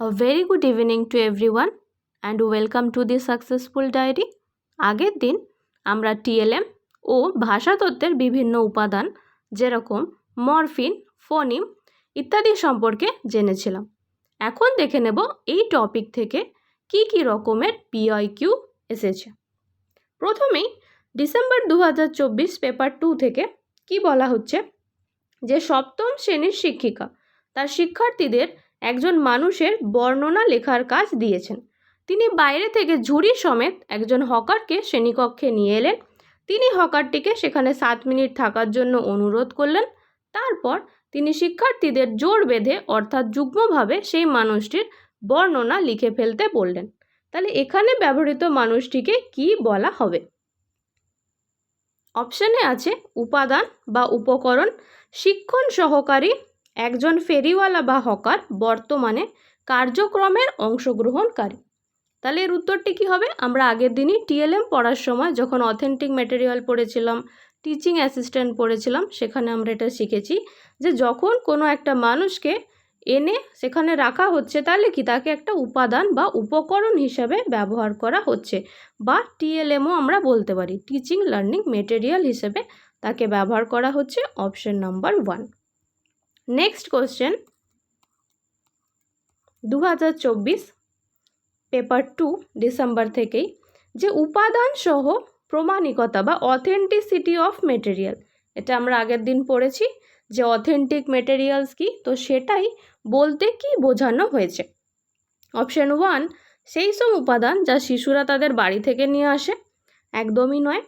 A very good evening to everyone and welcome to the Successful Diary. আগের দিন আমরা TLM ও ভাষাতত্ত্বের বিভিন্ন উপাদান যেরকম মরফিন ফোনিম ইত্যাদি সম্পর্কে জেনেছিলাম এখন দেখে নেব এই টপিক থেকে কি কি রকমের পিআইকিউ এসেছে প্রথমেই ডিসেম্বর দু হাজার চব্বিশ পেপার টু থেকে কি বলা হচ্ছে যে সপ্তম শ্রেণির শিক্ষিকা তার শিক্ষার্থীদের একজন মানুষের বর্ণনা লেখার কাজ দিয়েছেন। তিনি বাইরে থেকে ঝুড়ি সমেত একজন হকারকে শ্রেণীকক্ষে নিয়ে এলেন। তিনি হকারটিকে সেখানে সাত মিনিট থাকার জন্য অনুরোধ করলেন। তারপর তিনি শিক্ষার্থীদের জোর বেঁধে, অর্থাৎ যুগ্মভাবে, সেই মানুষটির বর্ণনা লিখে ফেলতে বললেন। তাহলে এখানে ব্যবহৃত মানুষটিকে কি বলা হবে? অপশানে আছে উপাদান বা উপকরণ। শিক্ষণ সহকারী একজন ফেরিওয়ালা বা হকার বর্তমানে কার্যক্রমের অংশগ্রহণকারী। তাহলে এর উত্তরটি কী হবে? আমরা আগের দিনই টিএলএম পড়ার সময় যখন অথেন্টিক ম্যাটেরিয়াল পড়েছিলাম টিচিং অ্যাসিস্ট্যান্ট পড়েছিলাম, সেখানে আমরা এটা শিখেছি যে যখন কোনো একটা মানুষকে এনে সেখানে রাখা হচ্ছে, তাহলে কি তাকে একটা উপাদান বা উপকরণ হিসাবে ব্যবহার করা হচ্ছে বা টিএলএমও আমরা বলতে পারি। টিচিং লার্নিং মেটেরিয়াল হিসেবে তাকে ব্যবহার করা হচ্ছে option number one next question দু হাজার চব্বিশ পেপার টু ডিসেম্বর থেকেই যে উপাদান সহ প্রমাণিকতা বা অথেন্টিসিটি অফ মেটেরিয়াল এটা আমরা আগের দিন পড়েছি যে অথেন্টিক মেটেরিয়ালস কি? তো সেটাই বলতে কি বোঝানো হয়েছে। অপশন ওয়ান সেই সব উপাদান যা শিশুরা তাদের বাড়ি থেকে নিয়ে আসে, একদমই নয়।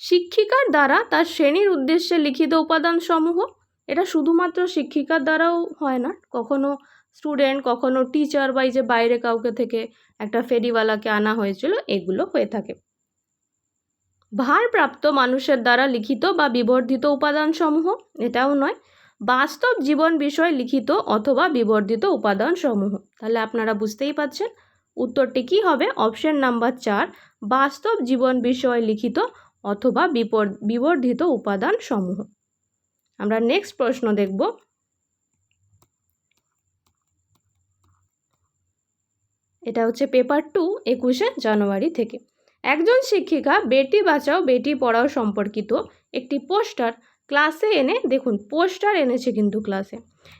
শিক্ষিকার দ্বারা তার শ্রেণির উদ্দেশ্যে লিখিত উপাদানসমূহ এটা শুধুমাত্র শিক্ষিকার দ্বারাও হয় না, কখনো স্টুডেন্ট কখনো টিচার বা এই যে বাইরে কাউকে থেকে একটা ফেরিওয়ালাকে আনা হয়েছিল, এগুলো হয়ে থাকে। ভারপ্রাপ্ত মানুষের দ্বারা লিখিত বা বিবর্ধিত উপাদানসমূহ, এটাও নয়, বাস্তব জীবন বিষয় লিখিত অথবা বিবর্ধিত উপাদানসমূহ। তাহলে আপনারা বুঝতেই পাচ্ছেন উত্তরটি কি হবে। অপশন নাম্বার চার, বাস্তব জীবন বিষয় লিখিত অথবা বিপর, বিবর্ধিত উপাদানসমূহ। আমরা নেক্সট প্রশ্ন দেখব। এটা হচ্ছে পেপার টু একুশে জানুয়ারি থেকে। একজন শিক্ষিকা বেটি বাঁচাও, বেটি পড়াও সম্পর্কিত একটি পোস্টার ক্লাসে এনে, দেখুন পোস্টার এনেছে কিন্তু ক্লাসে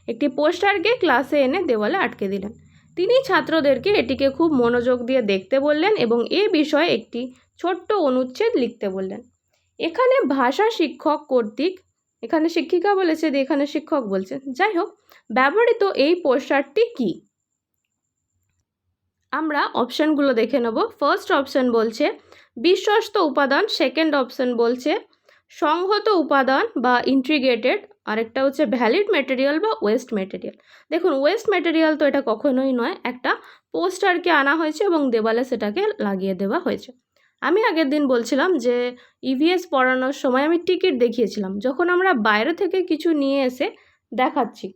একটি পোস্টারকে ক্লাসে এনে দেওয়ালে আটকে দিলেন। তিনি ছাত্রদেরকে এটিকে খুব মনোযোগ দিয়ে দেখতে বললেন এবং এ বিষয়ে একটি ছোট্ট অনুচ্ছেদ লিখতে বললেন। এখানে ভাষা শিক্ষক কর্তৃক এখানে শিক্ষিকা বলেছে যে এখানে শিক্ষক বলছে। যাই হোক, ব্যবহৃত এই পোস্টারটি কি? আমরা অপশানগুলো দেখে নেব। ফার্স্ট অপশান বলছে, বিশ্বস্ত উপাদান। সেকেন্ড অপশান বলছে, সংহত উপাদান বা ইন্ট্রিগেটেড আরেকটা হচ্ছে ভ্যালিড মেটেরিয়াল বা ওয়েস্ট মেটেরিয়াল দেখুন, ওয়েস্ট মেটেরিয়াল তো এটা কখনোই নয়। একটা পোস্টারকে আনা হয়েছে এবং দেওয়ালে সেটাকে লাগিয়ে দেওয়া হয়েছে। আমি আগের দিন বলছিলাম যে ইভিএস পড়ানোর সময় আমি টিকিট দেখিয়েছিলাম। যখন আমরা বাইরে থেকে কিছু নিয়ে এসে দেখাচ্ছি,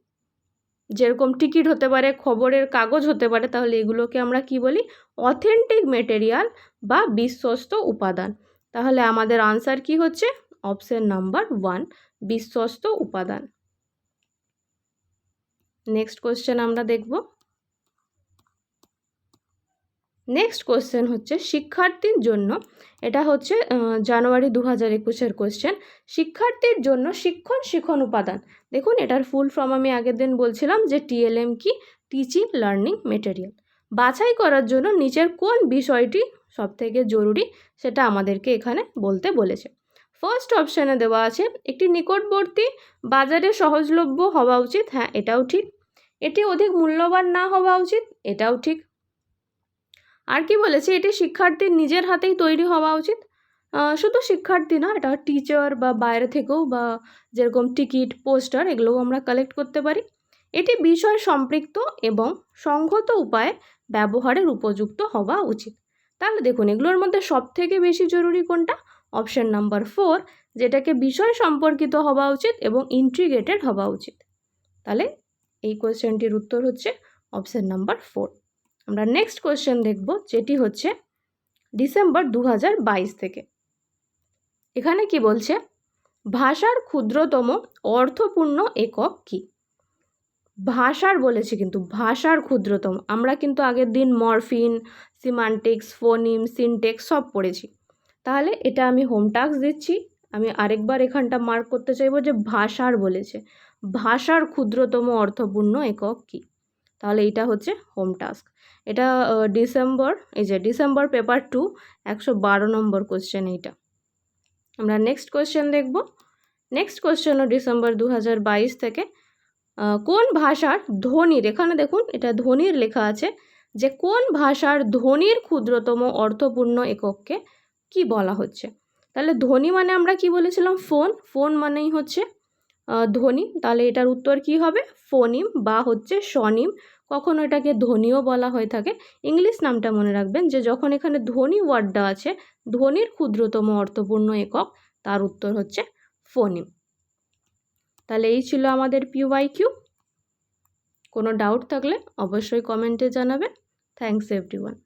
যেরকম টিকিট হতে পারে, খবরের কাগজ হতে পারে, তাহলে এগুলোকে আমরা কি বলি? অথেন্টিক মেটেরিয়াল বা বিশ্বস্ত উপাদান। তাহলে আমাদের আনসার কি হচ্ছে? অপশন নাম্বার ওয়ান, বিশ্বস্ত উপাদান। নেক্সট কোশ্চেন আমরা দেখব। নেক্সট কোশ্চেন হচ্ছে শিক্ষার্থীর জন্য, এটা হচ্ছে জানুয়ারি দু হাজার একুশের কোশ্চেন শিক্ষার্থীর জন্য শিক্ষণ শিখন উপাদান। দেখুন, এটার ফুল ফর্ম আমি আগের দিন বলছিলাম যে টিএলএম কি? টিচিং লার্নিং মেটেরিয়াল বাছাই করার জন্য নিচের কোন বিষয়টি সবথেকে জরুরি সেটা আমাদেরকে এখানে বলতে বলেছে। ফার্স্ট অপশানে দেওয়া আছে, একটি নিকটবর্তী বাজারে সহজলভ্য হওয়া উচিত হ্যাঁ এটাও ঠিক। এটি অধিক মূল্যবান না হওয়া উচিত, এটাও ঠিক। আর কি বলেছে? এটি শিক্ষার্থীর নিজের হাতেই তৈরি হওয়া উচিত। শুধু শিক্ষার্থী না, এটা টিচার বা বাইরে থেকেও বা যেরকম টিকিট পোস্টার এগুলোও আমরা কালেক্ট করতে পারি। এটি বিষয় সম্পৃক্ত এবং সংহত উপায়ে ব্যবহারের উপযুক্ত হওয়া উচিত। তাহলে দেখুন, এগুলোর মধ্যে সবথেকে বেশি জরুরি কোনটা? অপশন নাম্বার ফোর যেটাকে বিষয় সম্পর্কিত হওয়া উচিত এবং ইন্ট্রিগেটেড হওয়া উচিত। তাহলে এই কোয়েশ্চেনটির উত্তর হচ্ছে অপশন নাম্বার ফোর আমরা নেক্সট কোয়েশ্চেন দেখব, যেটি হচ্ছে ডিসেম্বর দু হাজার বাইশ থেকে। এখানে কি বলছে? ভাষার ক্ষুদ্রতম অর্থপূর্ণ একক কি? ভাষার বলেছি কিন্তু, ভাষার ক্ষুদ্রতম। আমরা কিন্তু আগের দিন মরফিন সিমান্টিক্স ফোনিম সিনটেক্স সব পড়েছি। তাহলে এটা আমি হোম টাস্ক দিচ্ছি। আমি আরেকবার এখানটা মার্ক করতে চাইব যে ভাষার বলেছে। ভাষার ক্ষুদ্রতম অর্থপূর্ণ একক কী? তাহলে এটা হচ্ছে হোম টাস্ক এটা ডিসেম্বর এই যে ডিসেম্বর পেপার টু একশো বারো নম্বর কোশ্চেন এইটা। আমরা নেক্সট কোশ্চেন দেখব। নেক্সট কোশ্চেনও ডিসেম্বর দু হাজার বাইশ থেকে কোন ভাষার ধ্বনির, এখানে দেখুন, এটা ধ্বনির লেখা আছে, যে কোন ভাষার ধ্বনির ক্ষুদ্রতম অর্থপূর্ণ একককে কি বলা হচ্ছে? তাহলে ধ্বনি মানে আমরা কি বলেছিলাম? ফোন ফোন মানেই হচ্ছে ধ্বনি। তাহলে এটার উত্তর কি হবে? ফোনিম বা হচ্ছে স্বনিম। কখনো এটাকে ধ্বনিও বলা হয়ে থাকে। ইংলিশ নামটা মনে রাখবেন যে, যখন এখানে ধ্বনি ওয়ার্ডটা আছে, ধ্বনির ক্ষুদ্রতম অর্থপূর্ণ একক, তার উত্তর হচ্ছে ফোনিম। তাহলে এই ছিল আমাদের পিওয়াই কিউ কোনো ডাউট থাকলে অবশ্যই কমেন্টে জানাবেন। Thanks everyone